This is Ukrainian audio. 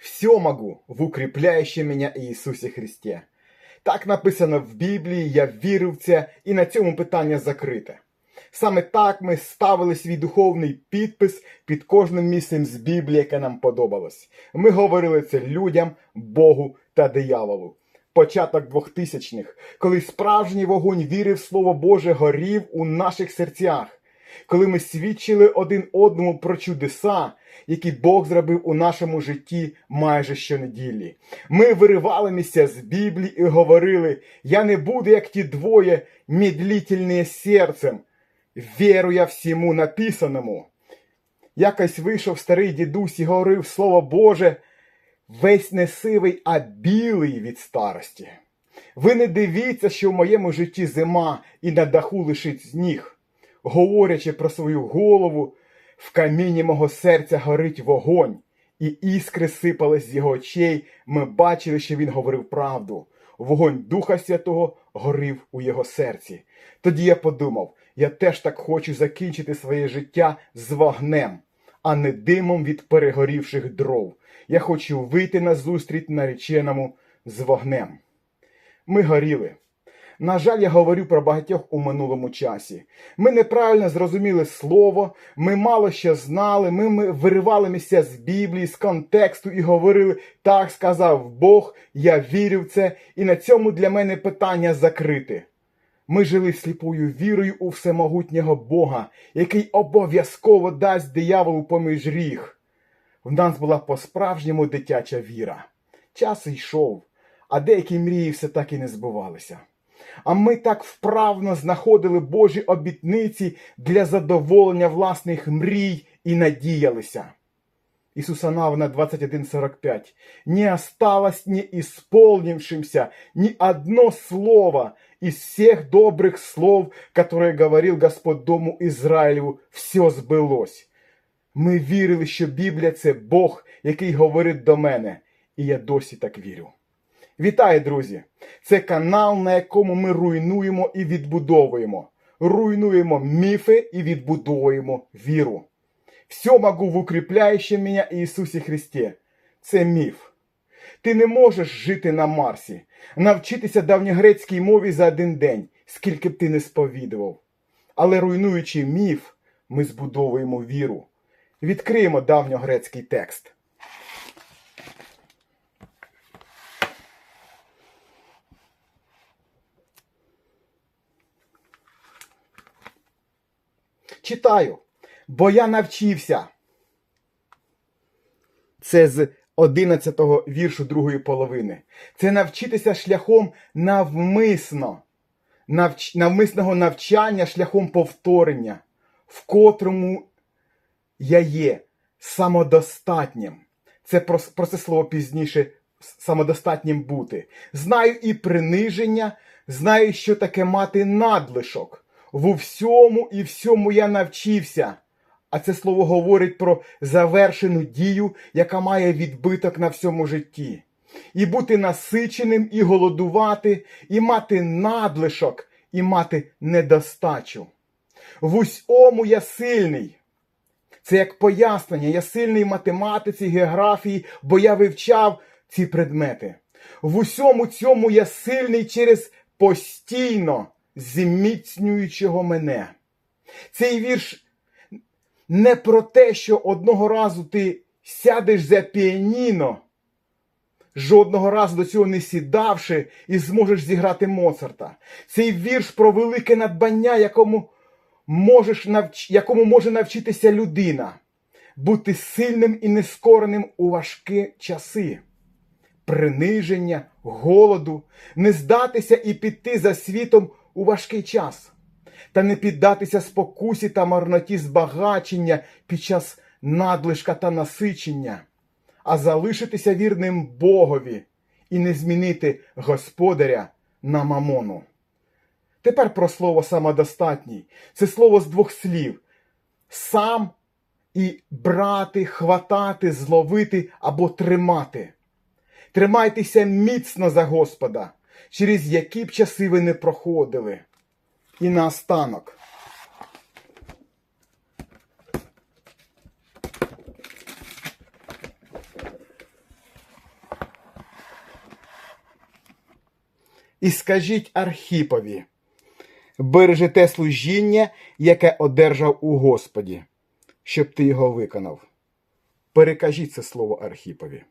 Все могу в укріпляючи мене Ісусі Христе. Так написано в Біблії, я вірив в це, і на цьому питання закрите. Саме так ми ставили свій духовний підпис під кожним місцем з Біблії, яке нам подобалось. Ми говорили це людям, Богу та дияволу. Початок 2000-х, коли справжній вогонь віри в Слово Боже горів у наших серцях, коли ми свідчили один одному про чудеса, які Бог зробив у нашому житті майже щонеділі. Ми виривали місця з Біблії і говорили: я не буду, як ті двоє, медлительні серцем, віру я всьому написаному. Якось вийшов старий дідусь і говорив Слово Боже, весь не сивий, а білий від старості. Ви не дивіться, що в моєму житті зима і на даху лишить сніг. Говорячи про свою голову, в каміні мого серця горить вогонь, і іскри сипались з його очей. Ми бачили, що він говорив правду. Вогонь Духа Святого горив у його серці. Тоді я подумав, я теж так хочу закінчити своє життя з вогнем, а не димом від перегорівших дров. Я хочу вийти на зустріч нареченому з вогнем. Ми горіли. На жаль, я говорю про багатьох у минулому часі. Ми неправильно зрозуміли слово, ми мало що знали, ми, ми виривали з Біблії, з контексту і говорили, так сказав Бог, я вірю в це, і на цьому для мене питання закрите. Ми жили сліпою вірою у всемогутнього Бога, який обов'язково дасть дияволу поміж ріг. В нас була по-справжньому дитяча віра. Час йшов, а деякі мрії все так і не збувалися. А ми так вправно знаходили Божі обітниці для задоволення власних мрій і надіялися. Ісуса Навна 21.45. Не осталось не исполнившимся ни одно слово из всех добрых слов, которые говорил Господь дому Ізраїлю, все збилось. Ми вірили, що Біблія це Бог, який говорить до мене, і я досі так вірю. Вітаю, друзі! Це канал, на якому ми руйнуємо і відбудовуємо. Руйнуємо міфи і відбудовуємо віру. Все могу в укріпляючи мене Ісусі Христе. Це міф. Ти не можеш жити на Марсі, навчитися давньогрецькій мові за один день, скільки б ти не сповідував. Але руйнуючи міф, ми збудовуємо віру. Відкриємо давньогрецький текст. Читаю, бо я навчився. Це з 11-го віршу другої половини. Це навчитися шляхом навмисно, навч... навмисного навчання шляхом повторення, в котрому я є самодостатнім. Це про, про це слово пізніше самодостатнім бути. Знаю і приниження, знаю, що таке мати надлишок. В всьому і всьому я навчився. А це слово говорить про завершену дію, яка має відбиток на всьому житті. І бути насиченим, і голодувати, і мати надлишок, і мати недостачу. В усьому я сильний. Це як пояснення, я сильний в математиці, географії, бо я вивчав ці предмети. В усьому цьому я сильний через постійно зміцнюючого мене. Цей вірш не про те, що одного разу ти сядеш за піаніно, жодного разу до цього не сідавши, і зможеш зіграти Моцарта. Цей вірш про велике надбання, якому, можеш навч... якому може навчитися людина, бути сильним і нескореним у важкі часи. Приниження, голоду, не здатися і піти за світом у важкий час, та не піддатися спокусі та марноті збагачення під час надлишка та насичення, а залишитися вірним Богові і не змінити господаря на мамону. Тепер про слово самодостатній. Це слово з двох слів: сам і брати, хватати, зловити або тримати. Тримайтеся міцно за Господа, через які б часи ви не проходили. І наостанок. І скажіть Архіпові, бережи служіння, яке одержав у Господі, щоб ти його виконав. Перекажіть це слово Архіпові.